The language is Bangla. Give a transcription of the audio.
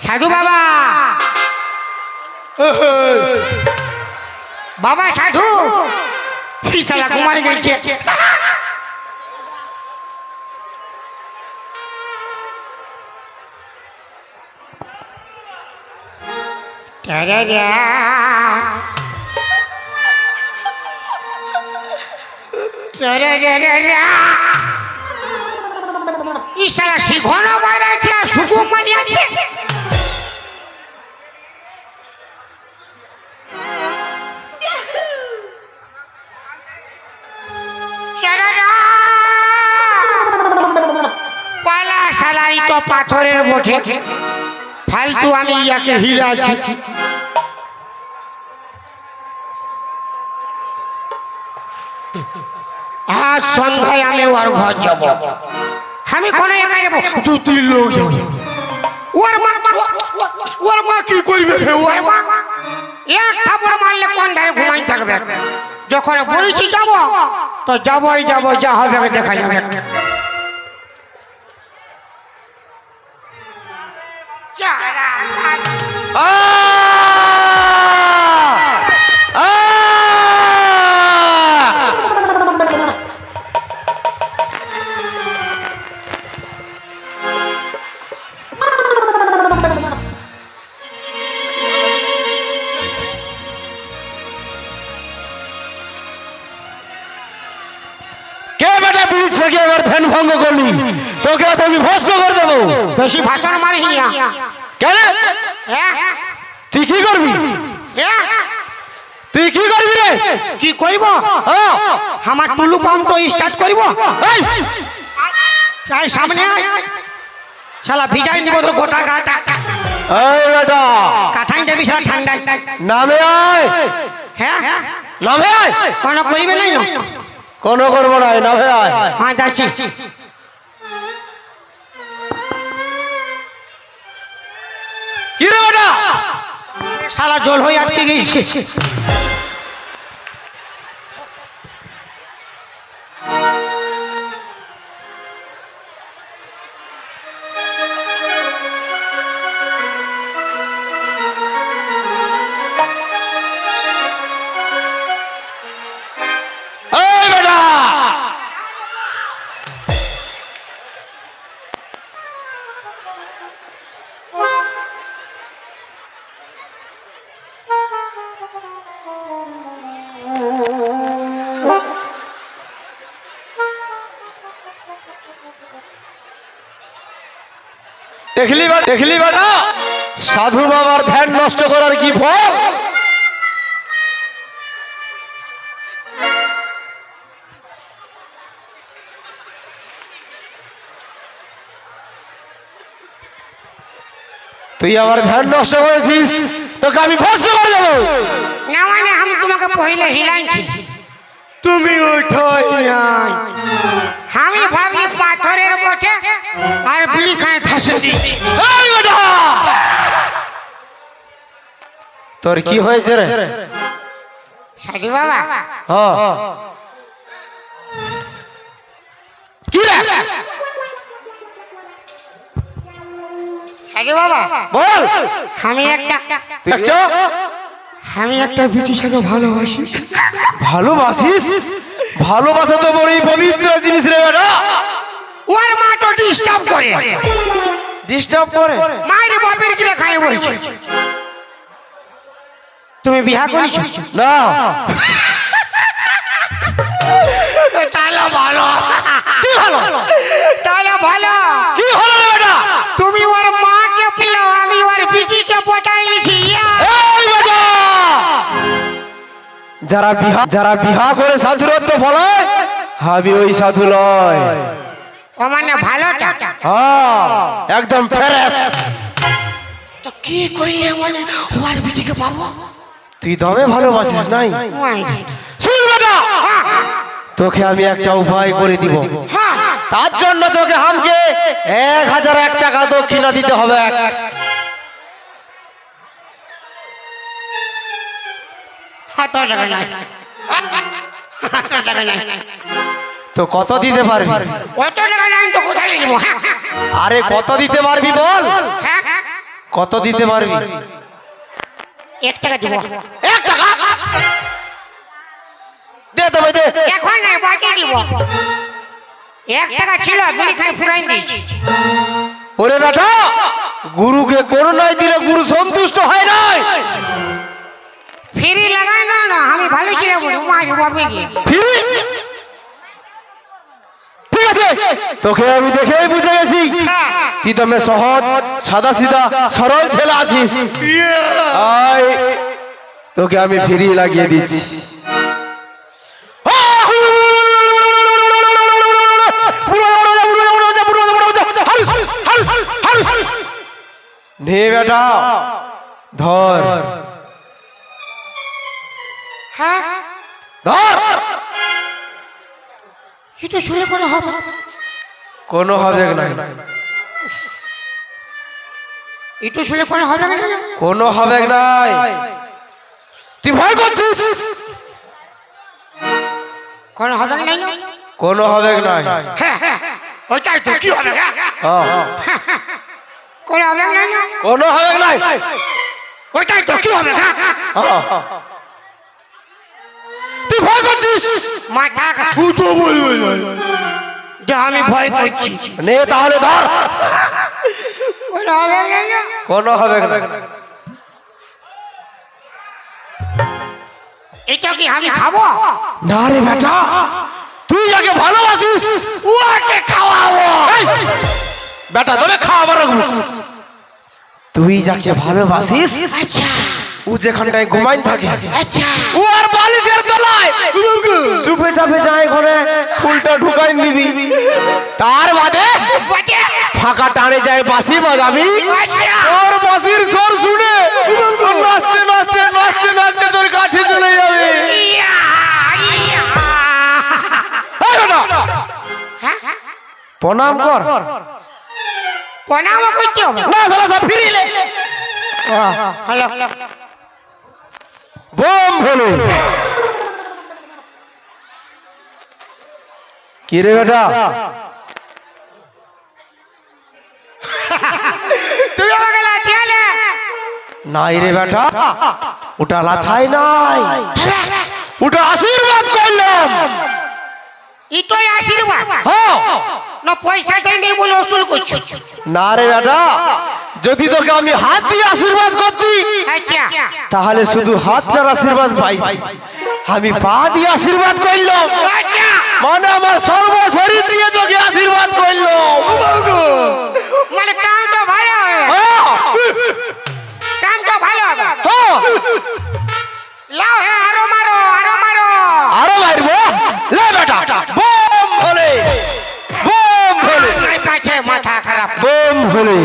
সাধু বাবা। বাবা। সাধু। শালা ঘুমাই গেছে। শিখনো আছে আর সুকুমারি আছে। শালাই তো পাথরের বটে। ফালতু আমি ইয়াকে হিলাছি আজ সন্ধ্যায় আমি ওর ঘর যাব। আমি কোন একা যাব? দু তিন লোক যাবে। ওর মা ওর মা কি করবে ওর মা এক থাপড় মারলে কোন ধারে ঘুমাই থাকবে? যখন বলেছি যাব তো যাবই যাব যা হবে দেখা যাবে। বেটা বলছে কি এবার ধ্যান ভঙ্গ করলি। তোকে তো আমি ভস্ম করে দেবো। বেশি ভাষণ মারিস না। কেন? হ্যাঁ? তুই কি করবি? হ্যাঁ? তুই কি করবি রে? কি করব? হ্যাঁ? আমার টুলু পাম্প তো স্টার্ট করব? এই, সামনে আয়। শালা ভিজাই দিব তো গোটা গাটা। এই বেটা। কাঠাই যাবি শালা ঠান্ডায়। নামে আয়। হ্যাঁ? নামে আয়। কোন করিবে নাই না? কোনো করব না নামে ভাই হ্যাঁ যাচ্ছি। কি রে বেটা? সারা জল হয়ে আটকে গেছে। দেখলি বেটা সাধু বাবার ধ্যান নষ্ট করার কি ফল? তুই আমার ধ্যান নষ্ট করেছিস তোকে আমি ভস্ম করে দেবো। না মানে আমি তোমাকে হিলাইছি। তুমি নাই আমি ভাবি পাথরের বটে আর বিড়ি খায় ধাসে দিচ্ছি এই বেটা! তোর কি হয়েছে রে? সাজু বাবা। হ্যাঁ। কি রে? সাজু বাবা। বল। আমি একটা তুই একটা? আমি একটা ব্রিটিশকে ভালোবাসি। ভালোবাসিস? ভালোবাসা তো বড়ই পবিত্র জিনিস রে। ডিস্টার্ব করে। ডিস্টার্ব করে? মায়ের বাপের কি খায় বলছে? তুমি বিয়া করেছ? না। তাহলে ভালো। কি ভালো তাহলে ভালো। কি হলো রে বেটা? তুমি ওর মাকে পেল আমি ওর বিটিকে পটাইছি এই বেটা! যারা বিহা যারা বিহা করে সাধুরত্ব ফলায় আমি ওই সাধু লয়। ও মানে ভালোটা। হ্যাঁ একদম ফ্রেশ। তো কি কইলে মানে ওর বিটিকে পাবো? তুই দমে ভালোবাসিস নাই? শুন হ্যাঁ, তোকে আমি একটা উপায় করে দিব। হ্যাঁ, তার জন্য তোকে হামকে এক হাজার এক টাকা দক্ষিণা দিতে হবে। হাত টাকা নাই হাত টাকা নাই তো কত দিতে পারবি? অত টাকা নাই তো কোথায় লিখব হ্যাঁ। আরে কত দিতে পারবি বল? হ্যাঁ। কত দিতে পারবি? এক টাকা দিব। এক টাকা? দে তবে দে। এখন নাই বাকি দিব। এক টাকা ছিল বিড়ি খাই ফুরাই দিয়েছি। ওরে বেটা গুরুকে করুণায় দিলে গুরু সন্তুষ্ট হয় নাই ফ্রি লাগাই না না আমি ভালো ছিলাম ফিরি? তোকে আমি দেখেই বুঝে গেছি। তুই তো সহজ সাদা সিধা সরল ছেলে আছিস? আয় তোকে আমি ফিরি লাগিয়ে দিচ্ছি। নে বেটা ধর। হ্যাঁ? ধর। এটা শুনে করে হবে? কোনো হবে না। একটু শুনে করে হবে না? কোনো হবে নাই তুই ভয় করছিস? কোনো হবে না? না কোনো হবে নাই হ্যাঁ হ্যাঁ ওইটাই তো কি হবে? হ্যাঁ? হ্যাঁ, কোনো হবে না? না কোনো হবে নাই ওইটাই তো কি হবে? হ্যাঁ? করছিস? মাথা বলবে আমি ভয় করছি। নে তাহলে ধর। কোনো হবে না। এটা কি আমি খাব? না রে বেটা তুই যাকে ভালোবাসিস ওকে খাওয়াবো। বেটা তবে খাওয়াবার তুই যাকে ভালোবাসিস আচ্ছা। ও যেখানটায় ঘুমাইন থাকে। আচ্ছা। ও আর বালিশের তলায়। চুপে চাপে যায় ঘরে ফুলটা ঢুকাই নিবি তার বাদে ফাঁকা টানে যায় বাসি বাজাবি। আচ্ছা। তোর বাসির স্বর শুনে নাচতে নাচতে নাচতে নাচতে তোর কাছে চলে যাবে। হ্যাঁ? প্রণাম কর। প্রণাম করতে হবে। না সালা সব ফিরিলে। হ্যালো। বোম ভোলে কি রে বেটা? তুই আমাকে লাঠিয়ালে নাই রে বেটা। ওটা লাথাই নাই। ওটা আশীর্বাদ করলাম। ইটোই আশীর্বাদ। হ্যাঁ। না পয়সা দেয়নি বলে ওসুল করছ। না রে বেটা যদি তোকে আমি হাত দিয়ে আশীর্বাদ করতি তাহলে শুধু হাতটার আশীর্বাদ পাই। আমি পা দিয়ে আশীর্বাদ করলাম। আচ্ছা মানে আমার সর্ব শরীর দিয়ে তোকে আশীর্বাদ করলাম। মানে কাম ভালো হবে। কাম তো ভালো। লাও হে আরও মারো আরও মারো। আরও মারবো? লে বেটা বোম ভোলে বোম ভোলে আমার মাথা খারাপ। বোম ভোলে